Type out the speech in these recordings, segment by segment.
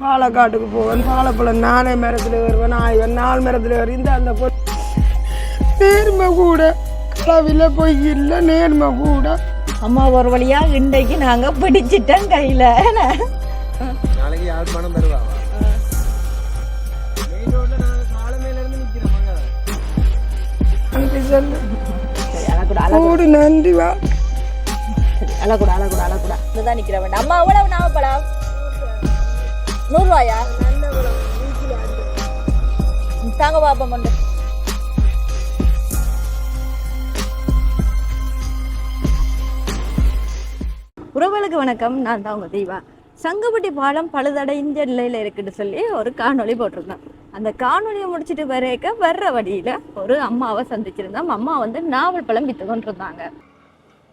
பாலக்காட்டுக்கு போவேன் பாலப்பழம் நானே மரத்தில் வருவேன் ஆய்வன் நாலு மரத்தில் வரும் இந்த அந்த பொ நேர்மை கூட களவில் பொய் இல்லை நேர்மை கூட. அம்மா ஒரு வழியா இன்றைக்கு நாங்க பிடிச்சிட்டோம் கையில? நாளைக்கு யார் பணம் அங்க நன்றி வா. சரி அழக்கூட அழக்கூட அழக்கூட இதுதான் நிக்கிற வேண்டாம் அம்மா எவ்வளவு நாவப்பழம் நூறுரூவாயா தாங்க பாப்போம் ஒன்று உறவுகளுக்கு வணக்கம். நான் தான் உங்க தீபா சங்கப்பட்டி பாலம் பழுதடைஞ்ச நிலையில இருக்குன்னு சொல்லி ஒரு காணொளி போட்டிருந்தேன் அந்த காணொளியை முடிச்சிட்டு வரைக்க வர்ற வழியில ஒரு அம்மாவை சந்திச்சிருந்தோம். அம்மா வந்து நாவல் பழம் வித்து கொண்டிருந்தாங்க.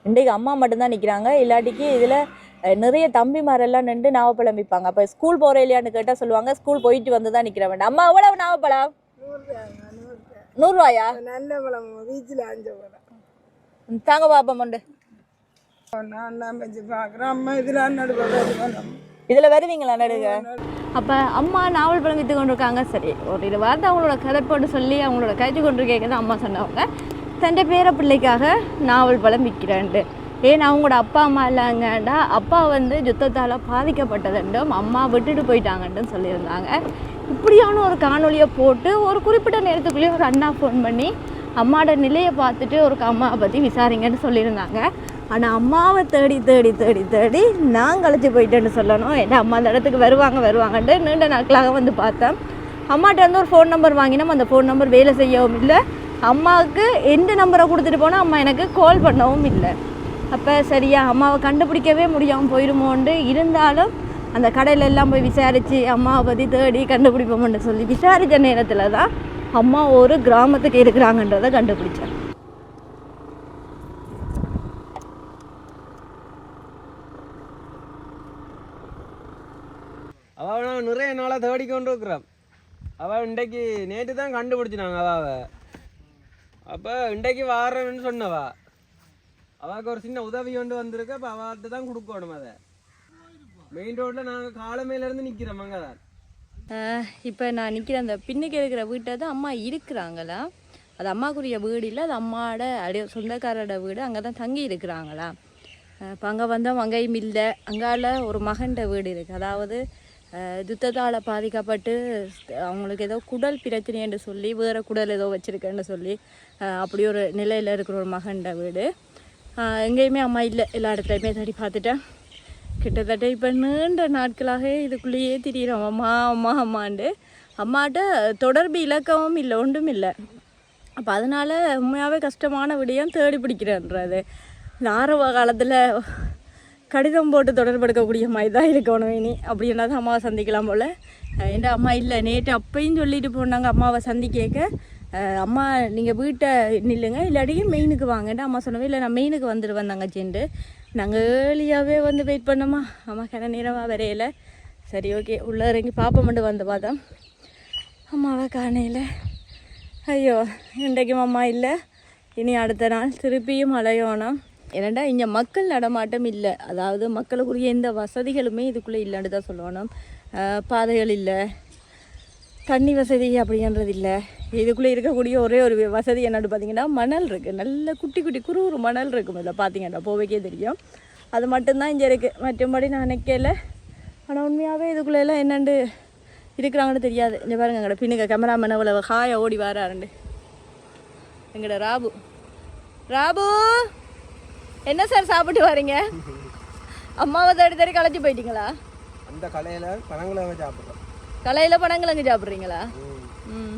இன்றைக்கு அம்மா மட்டும்தான் நிற்கிறாங்க இல்லாட்டிக்கு இதில் நிறைய தம்பிமாரெல்லாம் நின்று நாவப்பழம் விற்பாங்க அப்போ ஸ்கூல் போகிற இல்லையான்னு கேட்டால் சொல்லுவாங்க ஸ்கூல் போயிட்டு வந்து தான் நிற்கிற வேண்டாம். அம்மா எவ்வளவு நாவப்பழம் நூறுரூவாயா? நல்ல பழம் வீச்சில் அஞ்சு பழம். தாங்க பாப்போம் உண்டு இதில் வருவீங்களா நடுங்க அப்போ அம்மா நாவல் பழம் விற்று கொண்டிருக்காங்க. சரி ஒரு இரு வார்த்தை அவங்களோட கதை போட்டு சொல்லி அவங்களோட கைத்து கொண்டு கேட்குறது அம்மா சொன்னவங்க. தன்னை பேர பிள்ளைக்காக நாவல் பழம் விற்கிறேன்ட்டு ஏன் அவங்களோட அப்பா அம்மா இல்லைங்கண்டா அப்பா வந்து யுத்தத்தால் பாதிக்கப்பட்டதுண்டும் அம்மா விட்டுட்டு போயிட்டாங்கன்ட்டு சொல்லியிருந்தாங்க. இப்படியான ஒரு காணொலியை போட்டு ஒரு குறிப்பிட்ட நேரத்துக்குள்ளேயே ஒரு அண்ணா ஃபோன் பண்ணி அம்மாவோட நிலையை பார்த்துட்டு ஒரு அம்மாவை பற்றி விசாரிங்கன்னு சொல்லியிருந்தாங்க. ஆனால் அம்மாவை தேடி தேடி தேடி தேடி நான் கழிச்சு போயிட்டேன்னு சொல்லணும். ஏன்னா அம்மா அந்த இடத்துக்கு வருவாங்க வருவாங்கன்ட்டு நீண்ட நாட்களாக வந்து பார்த்தேன். அம்மாட்ட வந்து ஒரு ஃபோன் நம்பர் வாங்கினோம். அந்த ஃபோன் நம்பர் வேலை செய்யவும் இல்லை. அம்மாவுக்கு எந்த நம்பரை கொடுத்துட்டு போனால் அம்மா எனக்கு கால் பண்ணவும் இல்லை. அப்போ சரியா அம்மாவை கண்டுபிடிக்கவே முடியாமல் போயிடுமோன்ட்டு இருந்தாலும் அந்த கடையில எல்லாம் போய் விசாரித்து அம்மாவை பற்றி தேடி கண்டுபிடிப்போம்னு சொல்லி விசாரித்த நேரத்தில் தான் அம்மா ஒரு கிராமத்துக்கு இருக்கிறாங்கன்றதை கண்டுபிடிச்சேன் அவள் நிறைய நாளாக தேடி கொண்டு இருக்கிறான் அவள் இன்றைக்கு நேற்று தான் கண்டுபிடிச்சினாங்க அவாவை அப்போ இன்றைக்கு வாரன்னு சொன்னவா. அவளுக்கு ஒரு சின்ன உதவி கொண்டு வந்திருக்கு அப்போ அவள்கிட்ட தான் கொடுக்கணும் அதை. மெயின் ரோட்டில் நாங்கள் காலமையிலேருந்து நிற்கிறோம் அங்கே தான். இப்போ நான் நிற்கிற அந்த பின்னுக்கு இருக்கிற வீட்டை தான் அம்மா இருக்கிறாங்களா? அது அம்மாக்குரிய வீடு இல்லை அது அம்மாவோட அடி சொந்தக்காரோட வீடு அங்கே தான் தங்கி இருக்கிறாங்களா? இப்போ அங்கே வந்தோம் அங்கேயும் இல்லை அங்கால ஒரு மகன்ட வீடு இருக்குது அதாவது துத்தத்தால் யுத்தத்தால் பாதிக்கப்பட்டு அவங்களுக்கு ஏதோ குடல் பிரச்சனைன்னு சொல்லி வேறு குடல் ஏதோ வச்சுருக்கேன்னு சொல்லி அப்படி ஒரு நிலையில் இருக்கிற ஒரு மகன்ட வீடு. எங்கேயுமே அம்மா இல்லை. எல்லா இடத்துலையுமே தேடி பார்த்துட்டேன் கிட்டத்தட்ட இப்போ நீண்ட நாட்களாக இதுக்குள்ளேயே திரியிறோம். அம்மா அம்மா அம்மாண்டு அம்மாட்ட தொடர்பு இலக்கமும் இல்லை ஒன்றும் இல்லை. அப்போ அதனால் உண்மையாகவே கஷ்டமான விடயம் தேடி பிடிக்கிறேன்றது. இந்த ஆரம்ப காலத்தில் கடிதம் போட்டு தொடர்பெடுக்கக்கூடிய மாதிரி தான் இருக்கணும் இனி. அப்படின்னா தான் அம்மாவை சந்திக்கலாம் போல். என் அம்மா இல்லை. நேற்று அப்பையும் சொல்லிட்டு போனாங்க அம்மாவை சந்திக்க அம்மா நீங்கள் வீட்டை நில்லுங்க. இல்லாட்டிக்கு மெயினுக்கு வாங்கன்ட்டு அம்மா சொன்னவே இல்லை நான் மெயினுக்கு வந்துடுவேன் தங்கச்சின்ட்டு. நாங்கள் ஏர்லியாகவே வந்து வெயிட் பண்ணோமா? அம்மா கடை நேரமாக வரையில. சரி ஓகே உள்ளே இறங்கி பாப்பமெண்டு வந்து பார்த்தோம் அம்மாவை காணையில் ஐயோ இன்றைக்கும் அம்மா இல்லை. இனி அடுத்த நாள் திருப்பியும் அலையோணும் ஏன்னாண்டா இங்கே மக்கள் நடமாட்டம் இல்லை. அதாவது மக்களுக்குரிய எந்த வசதிகளுமே இதுக்குள்ளே இல்லைன்னு தான் சொல்லணும் பாதைகள் இல்லை. தண்ணி வசதி அப்படின்றது இல்லை இதுக்குள்ளே இருக்கக்கூடிய ஒரே ஒரு வசதி என்னன்னு பார்த்தீங்கன்னா மணல் இருக்குது நல்ல குட்டி குட்டி குறு குறு மணல் இருக்கும் இதில் பார்த்தீங்கன்னா போவைக்கே தெரியும். அது மட்டும்தான் இங்கே இருக்குது மற்றபடி நான் நினைக்கல. ஆனால் உண்மையாகவே இதுக்குள்ளே எல்லாம் என்னண்டு இருக்கிறாங்கன்னு தெரியாது. இங்கே பாருங்க எங்களோட பின்னுங்க கேமராமேன் அவ்வளோ ஹாயா ஓடி வராருண்டு. எங்களோட ராபு. ராபு! என்ன சார் சாப்பிட்டு வரீங்க? அம்மாவை தேடி தேடி களைச்சி போயிட்டீங்களா? அந்த கடையில் பழங்களை சாப்பிட்றோம். கலையில் பணங்கிழங்கு சாப்பிட்றீங்களா? ம்.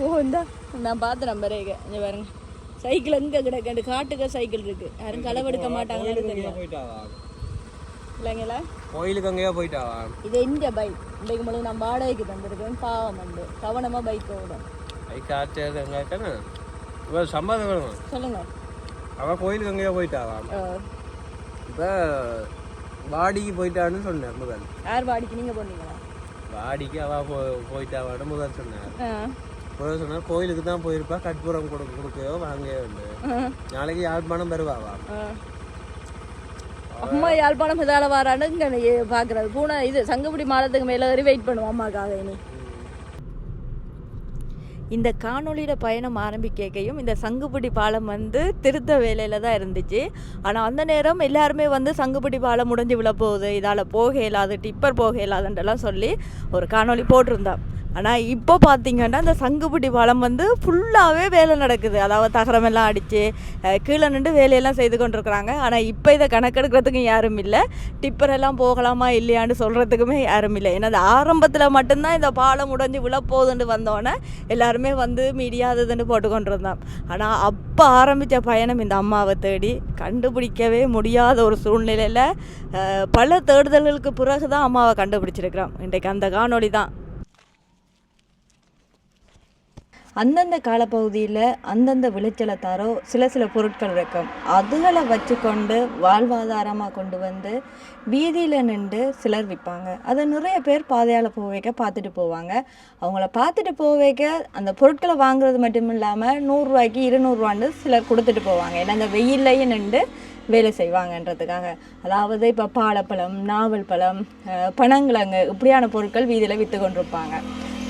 ஓ இந்தா. நான் பார்த்து நம்பரேங்க இங்கே. பாருங்க. சைக்கிள் எங்கே கிடக்கு? காட்டுக்க சைக்கிள் இருக்கு. யாரும் களவெடுக்க மாட்டாங்கன்னு தெரியும் இல்லைங்களா? கோயிலுக்கு அங்கேயோ போயிட்டாவா இது எந்த பைக் இன்றைக்கு முழு நான் வாடகைக்கு தந்திருக்கேன். பாவம் வந்து. கவனமாக பைக் ஓடும். பைக் ஆச்சது எங்கே இவ்வளோ சம்பாதம் வேணுமா சொல்லுங்க. அவன் கோயிலுக்கு அங்கேயோ போயிட்டாவா அஹ், இப்போ வாடிக்கு போயிட்டான்னு சொன்னேன் முதல். யார் வாடிக்கு? நீங்கள் போனீங்களா? வாடிக்கு அவ போ போயிட்டாவான்னு முதல் சொன்னார். ஆ. முதல் சொன்னார் கோயிலுக்கு தான் போயிருப்பா கற்பூரம் கொடு கொடுக்கையோ வாங்கவே உண்டு நாளைக்கு யாழ்ப்பாணம் வருவாவா. அம்மா யாழ்ப்பாணம் இதால வரான்னு இங்கே பார்க்குறது பூனை இது சங்குபுடி மாலத்துக்கு மேலே வெயிட் பண்ணுவோம் அம்மாக்காக இனி. இந்த காணொளியில் பயணம் ஆரம்பிக்கையும் இந்த சங்குபிடி பாலம் வந்து திருத்த வேலையில் தான் இருந்துச்சு. ஆனால் அந்த நேரம் எல்லாருமே வந்து சங்குபிடி பாலம் முடிஞ்சு விழ போகுது. இதால் போக இயலாது டிப்பர் போக இயலாதுன்றலாம் சொல்லி ஒரு காணொளி போட்டிருந்தான் ஆனால் இப்போ பார்த்தீங்கன்னா இந்த சங்குபிடி பாலம் வந்து ஃபுல்லாகவே வேலை நடக்குது. அதாவது தகரமெல்லாம் அடித்து கீழே நின்று வேலையெல்லாம் செய்து கொண்டிருக்கிறாங்க. ஆனால் இப்போ இதை கணக்கெடுக்கிறதுக்கும் யாரும் இல்லை. டிப்பர் எல்லாம் போகலாமா இல்லையான்னு சொல்கிறதுக்குமே யாரும் இல்லை. ஏன்னா அது ஆரம்பத்தில் மட்டும்தான் இந்த பாலம் உடைஞ்சு விழப்போகுதுன்னு வந்தோடனே எல்லாருமே வந்து மீடியா அது இதுன்னு போட்டு கொண்டு இருந்தான் ஆனால் அப்போ ஆரம்பித்த பயணம் இந்த அம்மாவை தேடி கண்டுபிடிக்கவே முடியாத ஒரு சூழ்நிலையில் பல தேடுதல்களுக்கு பிறகு தான் அம்மாவை கண்டுபிடிச்சிருக்கிறோம் இன்றைக்கு அந்த காணொளி தான் அந்தந்த காலப்பகுதியில் அந்தந்த விளைச்சலை தரோ சில சில பொருட்கள் இருக்கும். அதுகளை வச்சுக்கொண்டு வாழ்வாதாரமாக கொண்டு வந்து வீதியில் நின்று சிலர் விற்பாங்க அதை நிறைய பேர் பாதையால் போக வைக்க பார்த்துட்டு போவாங்க. அவங்கள பார்த்துட்டு போக வைக்க அந்த பொருட்களை வாங்குறது மட்டும் இல்லாமல் நூறுரூவாய்க்கு இருநூறுவான்னு சிலர் கொடுத்துட்டு போவாங்க. ஏன்னா அந்த வெயில்லையும் நின்று வேலை செய்வாங்கன்றதுக்காக. அதாவது இப்போ பாலப்பழம் நாவல் பழம் பனங்கிழங்கு இப்படியான பொருட்கள் வீதியில் விற்று கொண்டிருப்பாங்க.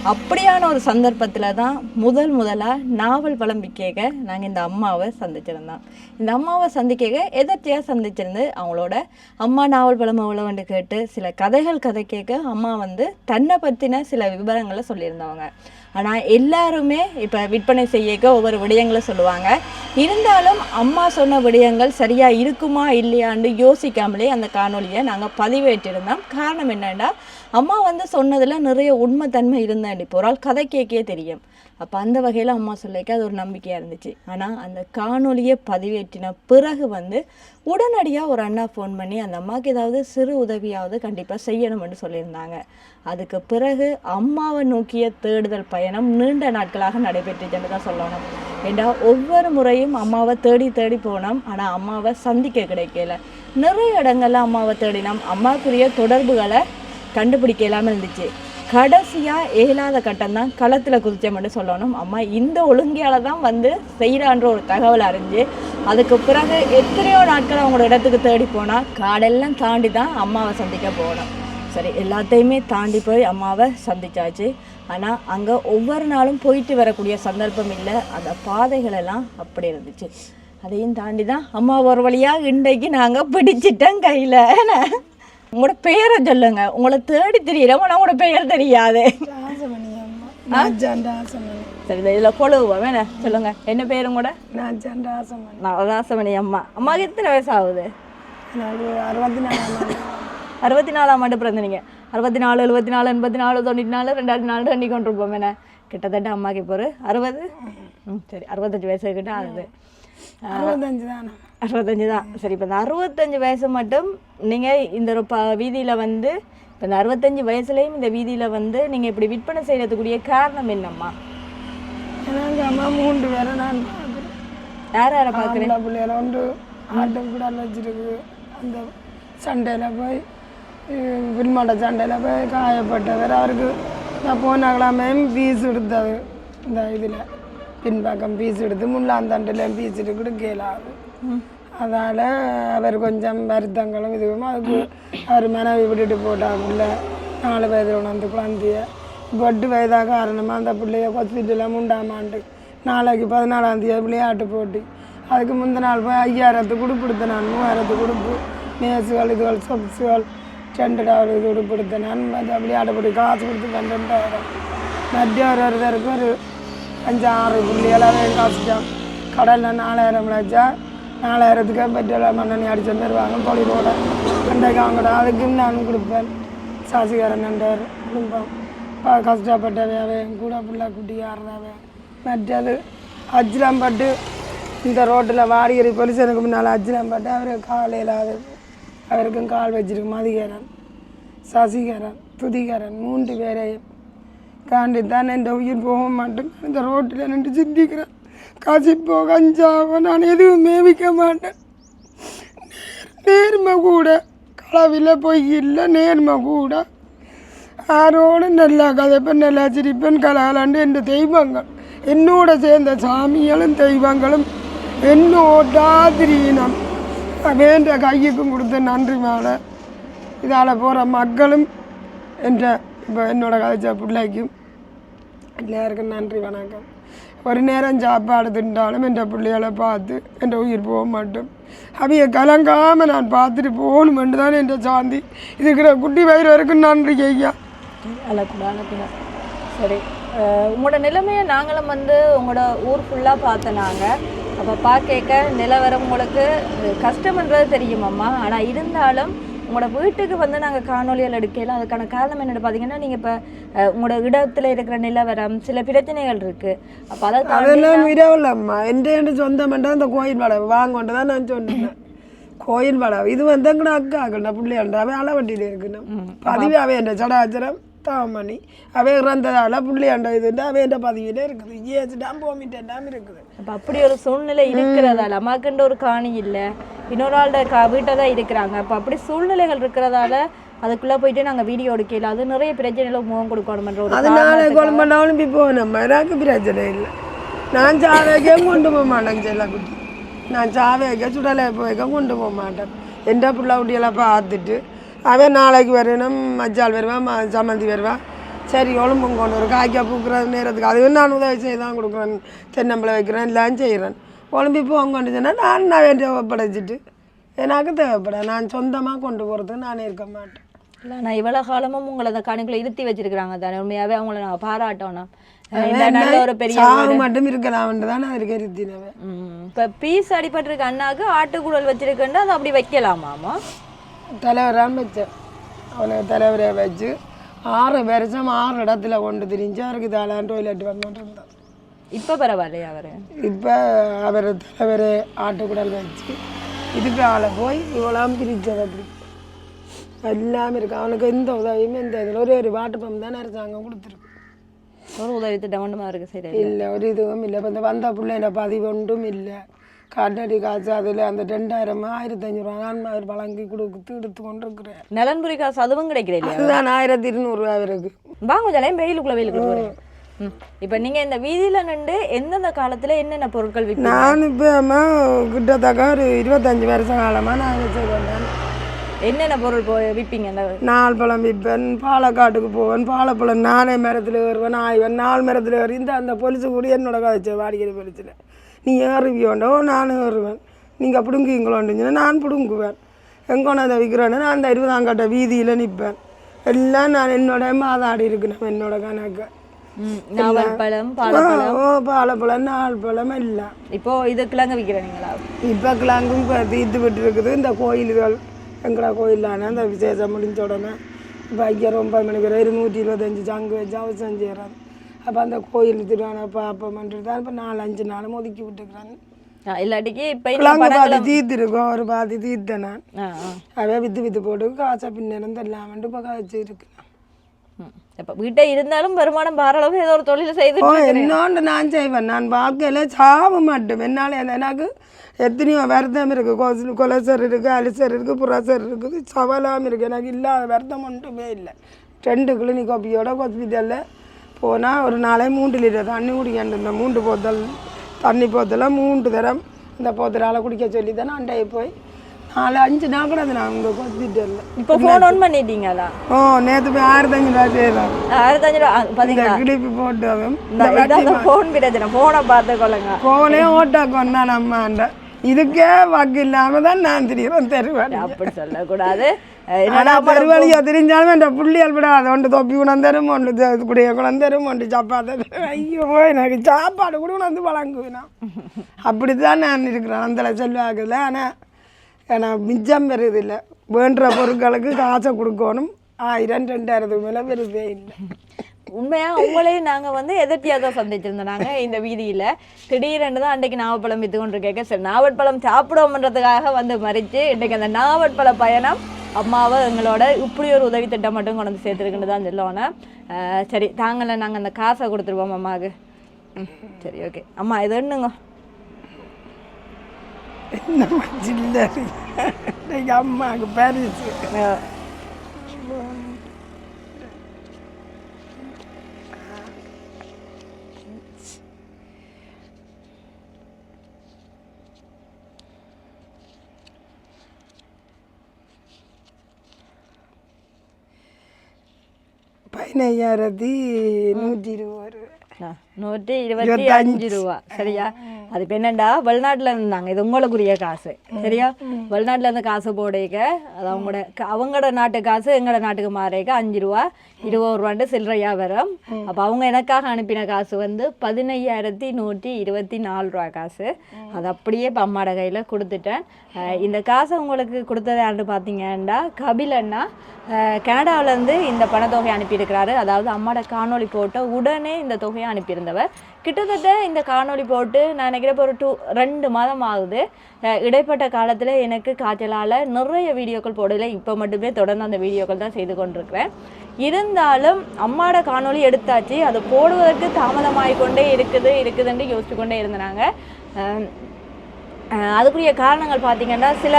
அப்படியான ஒரு சந்தர்ப்பத்தில் தான் முதல் முதலாக நாவல் பழம் விற்க நாங்கள் இந்த அம்மாவை சந்திச்சிருந்தோம். இந்த அம்மாவை சந்திக்க எதர்ச்சியாக சந்திச்சிருந்து அவங்களோட அம்மா நாவல் பழம் எவ்வளோன்னு கேட்டு சில கதைகள் கதை கேட்க அம்மா வந்து தன்னை பற்றின சில விவரங்களை சொல்லியிருந்தவங்க. ஆனால் எல்லாருமே இப்போ விற்பனை செய்யக்க ஒவ்வொரு விடயங்களை சொல்லுவாங்க. இருந்தாலும் அம்மா சொன்ன விடயங்கள் சரியாக இருக்குமா இல்லையான்னு யோசிக்காமலே அந்த காணொலியை நாங்கள் பதிவேற்றிருந்தோம். காரணம் என்னன்னா அம்மா வந்து சொன்னதில் நிறைய உண்மைத்தன்மை இருந்தாண்டி இப்போ ஒரு ஆள் கதை கேட்கே தெரியும். அப்போ அந்த வகையில் அம்மா சொல்லிக்க அது ஒரு நம்பிக்கையாக இருந்துச்சு. ஆனால் அந்த காணொலியை பதிவேற்றின பிறகு வந்து உடனடியாக ஒரு அண்ணா ஃபோன் பண்ணி அந்த அம்மாவுக்கு ஏதாவது சிறு உதவியாவது கண்டிப்பாக செய்யணும்னு சொல்லியிருந்தாங்க. அதுக்கு பிறகு அம்மாவை நோக்கிய தேடுதல் பயணம் நீண்ட நாட்களாக நடைபெற்றுச்சுன்னு தான் சொல்லணும். ஏண்டா ஒவ்வொரு முறையும் அம்மாவை தேடி தேடி போனோம். ஆனால் அம்மாவை சந்திக்க கிடைக்கல. நிறைய இடங்களில் அம்மாவை தேடினோம். அம்மாவுக்குரிய தொடர்புகளை கண்டுபிடிக்க இல்லாமல் இருந்துச்சு. கடைசியாக ஏழாத கட்டம் தான் களத்தில் குதிச்சோம்னு சொல்லணும். அம்மா இந்த ஒழுங்கியால் தான் வந்து செய்கிறான்ற ஒரு தகவல் அறிஞ்சு அதுக்கு பிறகு எத்தனையோ நாட்கள் அவங்களோட இடத்துக்கு தேடி போனால் காடெல்லாம் தாண்டி தான் அம்மாவை சந்திக்க போகணும் சரி எல்லாத்தையுமே தாண்டி போய் அம்மாவை சந்திச்சாச்சு. ஆனால் அங்கே ஒவ்வொரு நாளும் போயிட்டு வரக்கூடிய சந்தர்ப்பம் இல்லை. அந்த பாதைகளெல்லாம் அப்படி இருந்துச்சு. அதையும் தாண்டி தான் அம்மா ஒரு வழியாக இன்றைக்கு நாங்கள் பிடிச்சிட்டோம் கையில். உங்களோட பெயரை சொல்லுங்க. உங்களை தேடி தெரியல உங்களோட பெயர் தெரியாது. சரி இதில் கொழுவோம் வேணா சொல்லுங்க. என்ன கூட நாஜான் ராசமணி அம்மா. அம்மாவுக்கு எத்தனை வயசு ஆகுது? அறுபத்தி நாலாம் ஆண்டு அறுபத்தி நாலாம் ஆண்டு பிறந்தீங்க. அறுபத்தி நாலு எழுபத்தி நாலு எண்பத்தி நாலு தொண்ணூற்றி நாலு ரெண்டாயிரத்தி நாலு ரெண்டு கொண்டிருப்போம் என்ன? கிட்டத்தட்ட அம்மாக்கு இப்போ ஒரு அறுபது? ம் சரி. அறுபத்தஞ்சு வயசு கிட்ட ஆகுது. அறுபத்தஞ்சு தானே அறுபத்தஞ்சு தான். சரி இப்போ இந்த அறுபத்தஞ்சு வயசு மட்டும் நீங்கள் இந்த ஒரு ப வீதியில் வந்து இப்போ இந்த அறுபத்தஞ்சு வயசுலேயும் இந்த வீதியில் வந்து நீங்கள் இப்படி விற்பனை செய்கிறதுக்குரிய காரணம் என்னம்மா? எனக்கு அம்மா மூன்று பேரை நான் யார் யாரை பார்க்குறேன் ஆம்பளை பிள்ளைகளை ஒன்று ஆட்டு கூட வச்சிருக்கு. அந்த சண்டையில் போய் விண்மாட்ட சண்டையில் போய் காயப்பட்டவர். அவருக்கு நான் போனாங்களாமையும் பீஸ் எடுத்தவர் இந்த இதில் பின்பக்கம் பீஸ் எடுத்து முள்ளாந்தண்டில் பீஸ் எடுக்கிட்டு கேளாது அதால் அவர் கொஞ்சம் வருத்தங்களும் இதுவும் அதுக்கு அவர் மனைவி விட்டுட்டு போட்டாப்புல நாலு வயதில் உணர்ந்து குழந்தைய. இப்போ எட்டு வயதாக காரணமாக அந்த பிள்ளைய ஹாஸ்பிட்டலில் முண்டாமான்ட்டு நாளைக்கு பதினாலாம் தேதி விளையாட்டு போட்டி. அதுக்கு முந்தின நாள் போய் ஐயாயிரத்து கொடுப்பிடுத்த நான் மூவாயிரத்து கொடுப்பு. மேசுகள் இதுகள் சொப்ஸுகள் ரெண்டு டாவல் இது கொடுப்பிடுத்த நான் மற்ற விளையாட்டு போட்டி காசு கொடுத்து பன்னெண்டாயிரம். மத்திய ஒரு ஒருத்தருக்கு ஒரு அஞ்சு ஆறு புள்ளிகளாக காசுட்டான் கடலில் நாலாயிரம் விளைச்சா நாலாயிரத்துக்கு பெட்ரோல் மண்ணெண்ணி அடித்த தருவாங்க பொலிவோட அந்த காங்கடம் அதுக்கும் நான் கொடுப்பேன். சாசிகாரன் என்றார். குடும்பம். பா கஷ்டப்பட்டவையாவே. கூட பிள்ளை குட்டி மற்றது அஜ்ரம் பட்டு இந்த ரோட்டில் வாடிகிரி பொலிசனுக்கு முன்னால் அஜ்ரம் அவர் அவருக்கு காலையில் அது அவருக்கும் கால் வச்சிருக்கு மதிகரன் சசிகரன் துதிகரன் மூன்று பேரையும் காண்டி தான் இந்த உயிர் போக மாட்டேன் இந்த ரோட்டில் நின்று சிந்திக்கிறேன். கசிப்போ கஞ்சாவோ நான் எதுவுமே விற்க மாட்டேன். நேர்மை கூட களவில் போய் இல்லை நேர்மை கூட. ஆரோடு நல்லா கதைப்பேன் நல்லா சிரிப்பேன் கலாலாண்டு என்ற தெய்வங்கள். என்னோட சேர்ந்த சாமிகளும் தெய்வங்களும் என்னோடாதிரீனம். வேண்ட கையுக்கும் கொடுத்த நன்றி மேலே இதால் போகிற மக்களும் என்ற இப்போ என்னோட கதைச்ச பிள்ளைக்கும் எல்லாருக்கும் நன்றி வணக்கம். ஒரு நேரம் சாப்பாடு தின்றாலும் என்ற பிள்ளைகளை பார்த்து என்ற உயிர் போக மாட்டோம். அவைய கலங்காமல் நான் பார்த்துட்டு போகணுமென்று தான் என்ற சாந்தி. இதுக்கிற குட்டி வயிறு வரைக்கும் நன்றி ஐயா அழக்கூட அழக்கூட சரி உங்களோட நிலைமையை நாங்களும் வந்து உங்களோட ஊர் ஃபுல்லாக பார்த்தனாங்க அப்போ பார்க்க நிலவரம் உங்களுக்கு கஷ்டம்ன்றது தெரியுமாம்மா ஆனால் இருந்தாலும் உங்களோட வீட்டுக்கு வந்து நாங்கள் காணொலிகள் எடுக்கலாம் அதுக்கான காரணம் என்னென்னு பார்த்தீங்கன்னா நீங்கள் இப்போ உங்களோட இடத்துல இருக்கிற நிலவரம் சில பிரச்சனைகள் இருக்குது அப்போ அதை அதெல்லாம் விடவில்லம்மா. எந்த சொந்தம் என்றால் இந்த கோயில் வளவு வாங்கொண்டு தான் நான் சொன்னேன். கோயில் வளவு இது வந்து எங்கட அக்காக்கண்ட பிள்ளையாண்டாவே அளவட்டியில் இருக்கணும். பதிவு அவை என்ற சடாச்சரம்? தாமணி. அவை இறந்ததால பிள்ளையாண்ட இதுண்டு அவை என்ற பதிவிலே இருக்குது. ஏச்சுட்டாம் போமிட்டாம் இருக்குது. அப்போ அப்படி ஒரு சூழ்நிலை இருக்கிறதால அம்மாக்குன்ற ஒரு காணி இல்லை. இன்னொரு ஆள்கிட்ட கா வீட்டை தான் இருக்கிறாங்க. அப்போ அப்படி சூழ்நிலைகள் இருக்கிறதால அதுக்குள்ளே போயிட்டு நாங்கள் வீடியோ எடுக்கல. அது நிறைய பிரச்சனைகளை முகம் கொடுக்கணுமன்ற ஒரு அதனால குழம்புனாலும் இப்போ போகணும் எனக்கு பிரச்சனை இல்லை. நான் சாவைக்கே கொண்டு போக மாட்டேன் செல்ல குட்டி. நான் சாவைக்க சுடலை போய்க்க கொண்டு போக மாட்டேன். எந்த பிள்ளை குட்டியெல்லாம் பார்த்துட்டு அவன் நாளைக்கு வரணும் மச்சால் வருவான் சம்மந்தி வருவான் சரி ஒழும்பும் கொண்டு வரும். காய்க்காய் பூக்கிற நேரத்துக்கு அதுவும் நான் உதவி செய்து தான் கொடுக்குறேன். தென்னம்பிள்ளை வைக்கிறேன் எல்லாம் செய்கிறேன். ஒழும்பி போங்க கொண்டு சொன்னால் நான் நான் வேண்டிய ஒப்படைச்சிட்டு எனக்கு தேவைப்பட நான் சொந்தமாக கொண்டு போகிறதுக்கு நான் இருக்க மாட்டேன். இல்லை நான் இவ்வளோ காலமும் உங்களை அந்த காணிக்குள்ள இருத்தி வச்சிருக்கிறாங்க தானே. உண்மையாகவே அவங்கள இந்த நல்ல ஒரு பெரிய மட்டும் இருக்கலாம்னு தான் நான் இருக்க இருத்தினவன் இப்போ பீஸ் அடிபட்டிருக்க அண்ணாக்கு ஆட்டுக்குடல் வச்சிருக்கேன்டா அது அப்படி வைக்கலாமாமா தலைவரான் வச்சேன் அவனுக்கு தலைவரை வச்சு ஆறு வருஷம் ஆறு இடத்துல கொண்டு திரிஞ்சு அவருக்கு தலையான் டொய்லெட் வந்துட்டு இருந்தான் இப்போ பரவாயில்லையா அவர்? இப்போ அவர் தலைவர் ஆட்டுக்குடல் வச்சு இதுக்கு ஆளை போய் இவ்வளோ பிரித்தது அப்படி. எல்லாமே இருக்கு. அவனுக்கு எந்த உதவியுமே எந்த இதில் ஒரே ஒரு வாட்டு பம்பு தானே அரசாங்கம் கொடுத்துருக்கு. ஒரு உதவி திட்டம் ஒன்றுமா இருக்கு சரி இல்லை ஒரு இதுவும் இல்லை. இப்போ இந்த வந்த பிள்ளைங்க பதிவு ஒன்றும் இல்லை. காட்டடி காசு அதில் அந்த ரெண்டாயிரம் ஆயிரத்தி ஐநூறுரூவா நான் அவர் வழங்கி கொடுத்து எடுத்து கொண்டு இருக்கிறேன் நலன்புரி காசு அதுவும் கிடைக்கிறேன் அதுதான் ஆயிரத்தி இருநூறுவா இருக்கு வாங்க ஜலையும் வெயிலுக்குள்ள வெயிலுக்கு இப்போ நீங்கள் இந்த வீதியில் நின்று எந்தெந்த காலத்தில் என்னென்ன பொருட்கள் விற்கும் நான் இப்போ கிட்டத்தக்க ஒரு இருபத்தஞ்சி வருஷம் காலமாக நான் வச்சுருக்கேன் நான். என்னென்ன பொருள் போய் விற்பீங்க அந்த நாலு பழம் விற்பேன் பாலக்காட்டுக்கு போவேன் பாலப்பழம் நானே மரத்தில் ஏறுவேன் ஆய்வேன் நாலு மரத்தில் ஏறி இந்த அந்த பொலிசு கூட என்னோட கதைச்ச வாடிக்கை பொலிச்சில். நீ ஏறுவியோண்டோ நான் ஏறுவேன். நீங்கள் பிடுங்குவீங்களோன்னு நான் பிடுங்குவேன். எங்கே நான் அதை விற்கிறேன்னு நான் அந்த இருபதாங்கட்ட வீதியில் நிற்பேன் எல்லாம் நான் என்னோட மாதாடி இருக்கணும் என்னோட கணக்கு. பாலப்பழம். ஓ, பாலப்பழம் நாலு பழம் எல்லாம். இப்போ இது கிழங்கு விற்கிறீங்களா இப்போ கிளாங்கும் இப்போ தீர்த்து விட்டு இருக்குது இந்த கோயில்கள் எங்கடா கோயிலான அந்த விசேஷம் முடிஞ்ச உடனே. இப்போ ஐயா ரொம்ப மணிக்கு ஒரு நூற்றி இருபத்தஞ்சி சங்கு வச்சு அவசரம் செய்கிறாங்க அப்போ அந்த கோயில் திருவான பார்ப்போம்ன்றது தான் இப்போ நாலு அஞ்சு நாளும் ஒதுக்கி விட்டுக்கிறாங்க இல்லாட்டிக்கு இப்போ பாதி தீர்த்து இருக்கும் ஒரு பாதி தீர்த்தேன் நான். அவே வித்து வித்து போட்டு காசை பின்னிருந்து இல்லாமட்டு இப்போ காய்ச்சி இருக்கிறேன் இப்போ வீட்டை இருந்தாலும் வருமானம் பார அளவு ஏதோ ஒரு தொழில் செய்து இன்னொன்று நான் செய்வேன். நான் வாழ்க்கையில் சாவ மாட்டேன் என்னால் என்ன- எனக்கு எத்தனையோ வருத்தம் இருக்குது கொசு கொலசர் இருக்குது அல்சர் இருக்குது புரசர் இருக்குது சவலாம் இருக்குது எனக்கு இல்லாத வருத்தம் ஒன்றுமே இல்லை. ரெண்டு கிளினிக் காப்பியோட ஹாஸ்பிட்டலில் போனால் ஒரு நாளை மூன்று லிட்டர் தண்ணி குடிக்கணும். இந்த மூன்று போத்தல் தண்ணி போத்தலாம் மூன்று தரம் இந்த போத்தலால் குடிக்க சொல்லி தானே அண்டையை போய். நாலு அஞ்சு நாள் கூட நான் இந்த ஹாஸ்பிட்டலில் இப்போ ஃபோன் ஆன் பண்ணிட்டீங்களா? ஓ நேற்று போய் ஆயிரத்தஞ்சு ரூபா செய்யலாம் ஆயிரத்தஞ்சு ரூபா பார்த்தீங்களா இதான் ஃபோன் பிரச்சனை. ஃபோனை பார்த்து கொள்ளுங்க. போனே ஓட்டா கொண்டா நம்மாண்ட இதுக்கே வாக்கு இல்லாம தான் நான் திரிகிறேன் தெருவாளி அப்படி சொல்லக்கூடாது. தெருவாளியா தெரிஞ்சாலும் என் புள்ளியால் விடாது ஒன்று தொப்பி குணந்தரும் ஒன்று த- குடிய குணந்தரும் ஒன்று சப்பாத்தி தரும். ஐயோ எனக்கு சாப்பாடு கூட வந்து வழங்குவேனா அப்படித்தான் நான் இருக்கிறேன் அந்த செல்வாக்குல ஆனால் ஆனால் மிச்சம் வருது இல்லை வேண்டுற பொருட்களுக்கு காசை கொடுக்கணும் ஆயிரம் ரெண்டாயிரத்துக்கு மேலே வருதே இல்லை உண்மையா உங்களையும் நாங்க வந்து எதிர்த்தியாக தான் சந்திச்சிருந்தோம் நாங்க இந்த வீதியில திடீரென்று தான் அன்றைக்கு நாவப்பழம் வித்து கொண்டு கேட்க சரி நாவற்பழம் சாப்பிடுவோம்ன்றதுக்காக வந்து மறிச்சு இன்றைக்கு அந்த நாவற்பழ பயணம் அம்மாவை எங்களோட இப்படி ஒரு உதவி திட்டம் மட்டும் கொண்டு வந்து சேர்த்துருக்குன்னு தான் சொல்லணும் சரி தாங்கள நாங்க அந்த காசை கொடுத்துருவோம் அம்மாவுக்கு. ம் சரி ஓகே. அம்மா இது என்னங்க? நம்ம அம்மாவுக்கு பரிசு. பதினையாயிரத்தி நூற்றி இருபது. ரூபா நூற்றி இருபத்தி அஞ்சு ரூபா சரியா அது என்னண்டா வெளிநாட்டுல இருந்தாங்க இது உங்களுக்குரிய காசு சரியா வெளிநாட்டுல இருந்து காசு போடைக்க அது அவங்களோட அவங்களோட நாட்டு காசு எங்களோட நாட்டுக்கு மாறேக்க அஞ்சு ரூபா இருபது ரூபான்ட்டு சில்லறையா வரும் அப்போ அவங்க எனக்காக அனுப்பின காசு வந்து பதினையாயிரத்தி நூற்றி இருபத்தி நாலு ரூபா காசு அது அப்படியே இப்போ அம்மாட கையில் கொடுத்துட்டேன் இந்த காசை உங்களுக்கு கொடுத்தது யாருன்னு பார்த்தீங்கன்னா கபில் அண்ணா அஹ் கனடாவிலேருந்து இந்த பணத்தொகை அனுப்பியிருக்கிறாரு அதாவது அம்மாட காணொளி போட்ட உடனே இந்த தொகையை இருந்தவர். கிட்டத்தட்ட இந்த காணொளி போட்டு நான் நினைக்கிறப்ப ஒரு டூ ரெண்டு மாதம் ஆகுது. இடைப்பட்ட காலத்தில் எனக்கு காய்ச்சலால் நிறைய வீடியோக்கள் போடல. இப்போ மட்டுமே தொடர்ந்து அந்த வீடியோக்கள் தான் செய்து கொண்டிருக்கிறேன். இருந்தாலும் அம்மாட காணொளி எடுத்தாச்சு. அது போடுவதற்கு தாமதமாகிக்கொண்டே இருக்குது இருக்குதுன்னு யோசிச்சு கொண்டே இருந்தாங்க அதுக்குரிய காரணங்கள் பார்த்தீங்கன்னா சில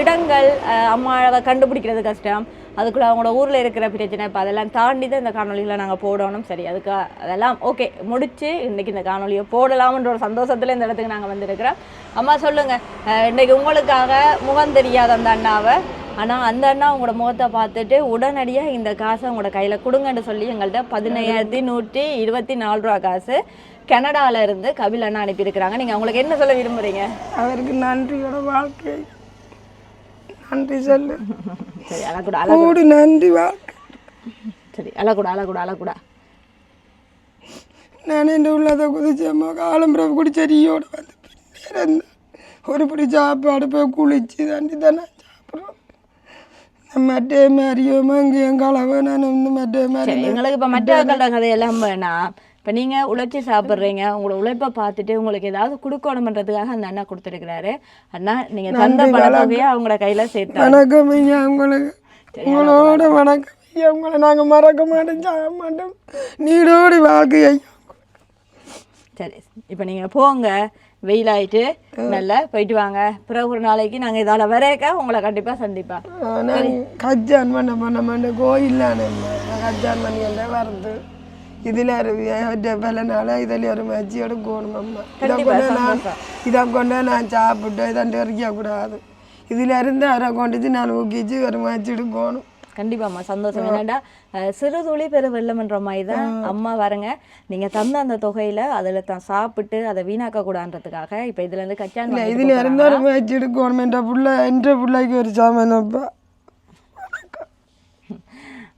இடங்கள் அம்மாவை கண்டுபிடிக்கிறது கஷ்டம். அதுக்குள்ள அவங்களோட ஊரில் இருக்கிற பிரச்சனை இப்போ அதெல்லாம் தாண்டி தான் இந்த காணொலிகளை நாங்கள் போடணும். சரி அதுக்கு அதெல்லாம் ஓகே முடிச்சு இன்னைக்கு இந்த காணொலியை போடலாம்ன்ற ஒரு சந்தோஷத்தில் இந்த இடத்துக்கு நாங்கள் வந்திருக்கிறோம். அம்மா சொல்லுங்கள் இன்னைக்கு உங்களுக்காக முகம் தெரியாத அந்த அண்ணாவை. ஆனால் அந்த அண்ணா உங்களோட முகத்தை பார்த்துட்டு உடனடியாக இந்த காசை உங்களோட கையில் கொடுங்கன்னு சொல்லி எங்கள்கிட்ட பதினையாயிரத்தி நூற்றி இருபத்தி நாலு ரூபா காசு கனடால இருந்து கபில் அண்ணா அனுப்பியிருக்கிறாங்க. நீங்கள் அவங்களுக்கு என்ன சொல்ல விரும்புகிறீங்க அவருக்கு நன்றியோட வாழ்க்கை. நன்றி சொல்லு. சரி அழக்கூட அழ கூடு நன்றி வாழ்க்கை சரி அழக்கூட அழக்கூட அழக்கூட நான் என் உள்ளதை குதிச்சம்மா காலம்புறம் குடிச்சரியோடு வந்து பின்னே இருந்தேன். ஒரு பிடி சாப்பாடு போய் குளிச்சு தாண்டி தானே சாப்பிட்றோம். மட்டே மாதிரியோ கலவை நான் இந்த மட்டே மாதிரி எங்களுக்கு இப்போ மற்றவர்களோட கதையெல்லாம் வேணாம். இப்போ நீங்கள் உழைச்சி சாப்பிட்றீங்க உங்களோட உழைப்பை பார்த்துட்டு உங்களுக்கு ஏதாவது கொடுக்கணுமன்றதுக்காக அந்த அண்ணா கொடுத்துருக்கிறாரு. அண்ணா நீங்கள் தந்த பணத்தொகையை அவங்களோட கையில் சேர்த்தா வணக்கம் ஐயா உங்களுக்கு உங்களோட வணக்கம். ஐயா உங்களை நாங்கள் மறக்க மாட்டோம் சாக மாட்டோம். நீடோடி வாழ்க்கை ஐயா. சரி இப்போ நீங்கள் போங்க. வெயிலாயிட்டு நல்லா போயிட்டு வாங்க. பிறகு ஒரு நாளைக்கு நாங்கள் இதால் வரைக்க உங்களை கண்டிப்பாக சந்திப்பா. கஜான் பண்ண பண்ண மாட்டேன் கோயிலான கஜான் பண்ணி எல்லாம் வருது இதில் ஒரு பலனால இதில் ஒரு மச்சி எடுக்கணும் அம்மா. இதை கொண்டு நான் இதை கொண்டு நான் சாப்பிட்டு இதாண்டு வரைக்கக்கூடாது இதில் இருந்து அவரை கொண்டுச்சு நான் ஊக்கிச்சு ஒரு மச்சி எடுக்கணும் கண்டிப்பாம்மா சந்தோஷம். என்னடா சிறு துளி பெரு வெள்ளம்ன்ற மாதிரி தான் அம்மா வரங்க நீங்கள் தந்த அந்த தொகையில் அதில் தான் சாப்பிட்டு அதை வீணாக்க கூடாதுன்றதுக்காக இப்போ இதுலேருந்து கச்சான் இதில் இருந்து ஒரு மச்சி எடுக்கணும் என்ற பிள்ளை என்ற பிள்ளைக்கு ஒரு சாமான் அப்பா.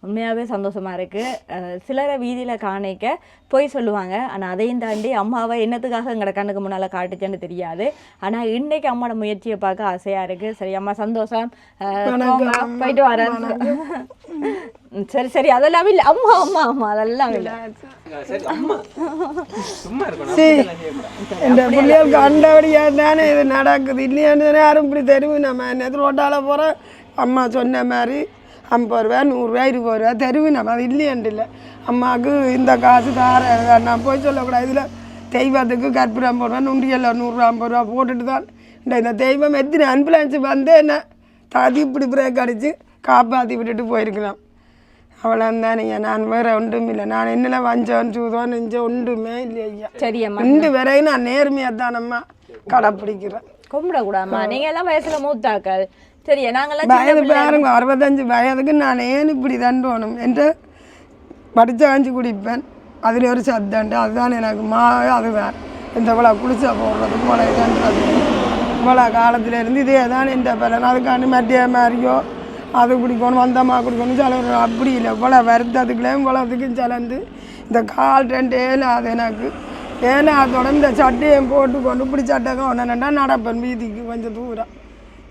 உண்மையாகவே சந்தோஷமாக இருக்குது சிலரை வீதியில் காணிக்க போய் சொல்லுவாங்க. ஆனால் அதையும் தாண்டி அம்மாவை என்னத்துக்காக எங்களோட கண்ணுக்கு முன்னால் காட்டுச்சேன்னு தெரியாது. ஆனால் இன்னைக்கு அம்மாவோட முயற்சியை பார்க்க ஆசையாக இருக்குது சரி அம்மா சந்தோஷம். போயிட்டு வரேன். சரி சரி அதெல்லாம் இல்லை. அம்மா அம்மா அம்மா அதெல்லாம் இல்லை. சரி அம்மா. சும்மா இருக்கணும். சரி இந்த பிள்ளைகளுக்கு அண்டபடியாக தானே இது நடக்குது. இல்லையான்னு யாரும் இப்படி தெருவு. நம்ம நேற்று ரோட்டால போகிறோம் அம்மா சொன்ன மாதிரி ஐம்பது ரூபா நூறுரூவா இருபது ரூபா தெருவு நம்ம அது இல்லையாண்டு இல்லை அம்மாவுக்கு இந்த காசு தார நான் போய் சொல்லக்கூடாது. இதில் தெய்வத்துக்கு கற்பூரம் போடுவேன் நுண்டியல்ல நூறுரூவா ஐம்பது ரூபா போட்டுட்டு தான் இந்த தெய்வம் எத்தனை ஆம்புலன்ஸ் வந்து என்ன தாதி இப்படி பிரேக் அடித்து காப்பாற்றி விட்டுட்டு போயிருக்கலாம். அவ்வளோ தானே நான் வேற ஒன்றும் இல்லை நான் என்ன வஞ்சம் சூதம் நெஞ்ச ஒன்றுமே இல்லை ஐயா. சரி அம்மா. ரெண்டு வரையும் நான் நேர்மையாக தானம்மா கடைப்பிடிக்கிறேன். கும்பிடக்கூடாதும்மா. நீங்கள் எல்லாம் வயசுல மூத்தாக்கள். சரியா நாங்கெல்லாம் வயது பாருங்க அறுபத்தஞ்சு வயதுக்கு நான் ஏன் இப்படி தண்டோணும் என்று படித்த காஞ்சி குடிப்பேன் அதில் ஒரு சத்தண்டு அதுதான் எனக்கு மா அதுதான் இந்த இவ்வளோ குளிச்சா போடுறது இவ்வளோ தண்டுறது இவ்வளோ காலத்துல இருந்து இதே தான் இந்த பலன் அதுக்காண்டி மத்திய மாதிரியோ அது குடிக்கணும் வந்தமா குடிக்கணும் சில அப்படி இல்லை இவ்வளோ வருத்தத்துக்குள்ளே இவ்வளோத்துக்கும் சிலந்து இந்த கால் ரெண்டு அது எனக்கு ஏன்னா அதோட இந்த சட்டையை போட்டு கொண்டு இப்படி சட்டை ஒன்றுனா நடப்பேன் வீதிக்கு கொஞ்சம் தூரம்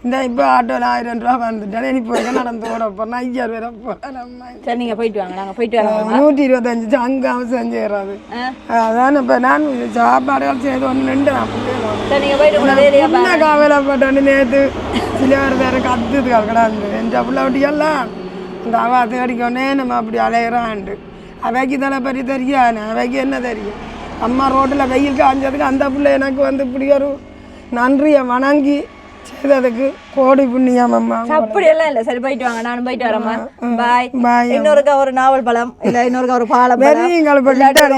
இந்த இப்போ ஆட்டோவில் ஆயிரம் ரூபா வந்துட்டேன் இனி போய் நடந்து ஓட போகிறேன் ஐயாயிரம் வர போகிறேன் சரி நீங்கள் போயிட்டு வாங்க நாங்கள் போயிட்டு வரோம் நூற்றி இருபத்தஞ்சு அங்கே அவசியம் செய்கிறது ஆ? அதான் இப்போ நான் சாப்பாடுகள் செய்து ஒன்று நின்று நான் வேலையா என்ன கவலைப்பட்டேன்னு நேற்று சில பேர் வேறு கத்துது கிடந்து என் பிள்ளை ஒட்டியெல்லாம் இந்த அவ தேடிக்கொண்டே நம்ம அப்படி அலையிறான்ட்டு. அவைக்கு தானே பற்றி தெரியாது அவைக்கு என்ன தெரியும்? அம்மா ரோட்டில் வெயில் காஞ்சதுக்கு அந்த பிள்ளை எனக்கு வந்து இப்படி ஒரு நன்றியை வணங்கி செய்ததுக்கு கோடி புண்ணியம் அம்மா. அப்படியெல்லாம் இல்லை. சரி போயிட்டு வாங்க. நானும் போயிட்டு வரேம்மா பாய் பாய் இன்னொருக்கா ஒரு நாவல் பழம் இல்ல இன்னொருக்கா ஒரு பாலம் வெறியுங்கள்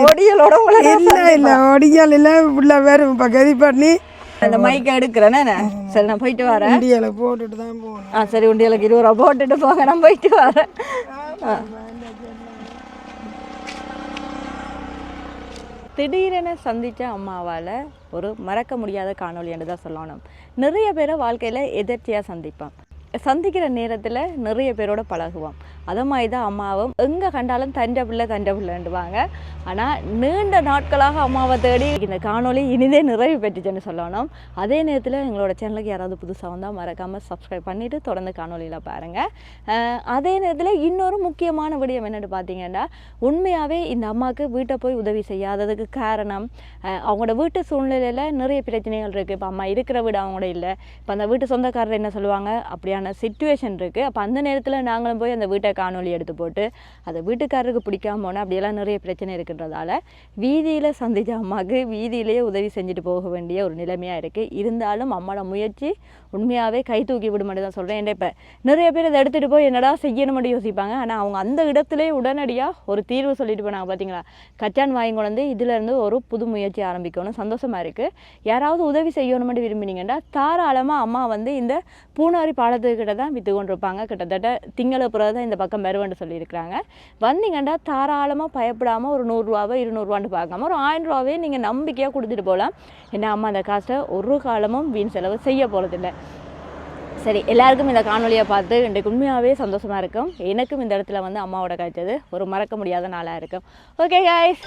ஒடியலோட இல்லை இல்லை ஒடியால் இல்லை பிள்ளை வேறு இப்போ கதி பண்ணி அந்த மைக்கை எடுக்கிறேன் சரி நான் போயிட்டு வரேன். இண்டியாவில் போட்டுட்டு தான் போகணும். ஆ சரி உண்டியலுக்கு இருபது ரூபா போட்டுட்டு போங்க நான் போயிட்டு வரேன். திடீரென சந்தித்த அம்மாவால் ஒரு மறக்க முடியாத காணொலி என்று தான் சொல்லணும். நிறைய பேரை வாழ்க்கையில் எதிர்ச்சியாக சந்திப்பான் சந்திக்கிற நேரத்தில் நிறைய பேரோட பழகுவோம் அதை மாதிரி தான் அம்மாவும் எங்கே கண்டாலும் தண்ட பிள்ளை தண்ட பிள்ளைண்டுவாங்க ஆனால் நீண்ட நாட்களாக அம்மாவை தேடி இந்த காணொலி இனிதே நிறைவு பெற்றுச்சுன்னு சொல்லணும். அதே நேரத்தில் எங்களோட சேனலுக்கு யாராவது புதுசாக வந்தால் மறக்காமல் சப்ஸ்கிரைப் பண்ணிவிட்டு தொடர்ந்து காணொலியில் பாருங்கள் அதே நேரத்தில் இன்னொரு முக்கியமான விடயம் என்னென்னு பார்த்தீங்கன்னா உண்மையாகவே இந்த அம்மாவுக்கு வீட்டை போய் உதவி செய்யாததுக்கு காரணம் அவங்களோட வீட்டு சூழ்நிலையில் நிறைய பிரச்சனைகள் இருக்குது இப்போ அம்மா இருக்கிற வீடு அவங்களோட இல்லை. இப்போ அந்த வீட்டு சொந்தக்காரர் என்ன சொல்லுவாங்க? அப்படியான சுச்சுவேஷன் இருக்குது அப்போ அந்த நேரத்தில் நாங்களும் போய் அந்த வீட்டை காணொலி எடுத்து போட்டு அந்த வீட்டுக்காரருக்கு பிடிக்காம போனால் அப்படியெல்லாம் நிறைய பிரச்சனை இருக்குன்றதால வீதியில் சந்தித்த அம்மாவுக்கு வீதியிலேயே உதவி செஞ்சுட்டு போக வேண்டிய ஒரு நிலைமையாக இருக்குது இருந்தாலும் அம்மாவோட முயற்சி உண்மையாகவே கை தூக்கி விட மட்டும் தான் சொல்கிறேன் ஏன்னா இப்போ நிறைய பேர் அதை எடுத்துகிட்டு போய் என்னடா செய்யணும் மட்டும் யோசிப்பாங்க. ஆனால் அவங்க அந்த இடத்துலேயே உடனடியாக ஒரு தீர்வு சொல்லிட்டு போனாங்க. பார்த்தீங்களா கச்சான் வாங்கி கொண்டு இதிலேருந்து ஒரு புது முயற்சி ஆரம்பிக்கணும். சந்தோஷமாக இருக்குது யாராவது உதவி செய்யணும் மட்டும் விரும்பினீங்கன்னா தாராளமாக அம்மா வந்து இந்த பூனாரி கிட்ட தான் விற்று கொண்டிருப்பாங்க கிட்டத்தட்ட திங்களை பிறகு தான் இந்த பக்கம் வருவேன்னு சொல்லியிருக்கிறாங்க. வந்தீங்கன்னா தாராளமாக பயப்படாமல் ஒரு நூறுரூவாவோ இருநூறுவான்னு பார்க்காம ஒரு ஆயிரம் ரூபாவே நீங்கள் நம்பிக்கையாக கொடுத்துட்டு போகலாம். ஏன்னா அம்மா அந்த காசை ஒரு காலமும் வீண் செலவு செய்ய போகிறதில்லை சரி எல்லாருக்கும் இந்த காணொலியை பார்த்து இன்றைக்கு உண்மையாகவே சந்தோஷமாக இருக்கும். எனக்கும் இந்த இடத்துல வந்து அம்மாவோட கிடைச்சது ஒரு மறக்க முடியாத நாளாக இருக்கும். Okay guys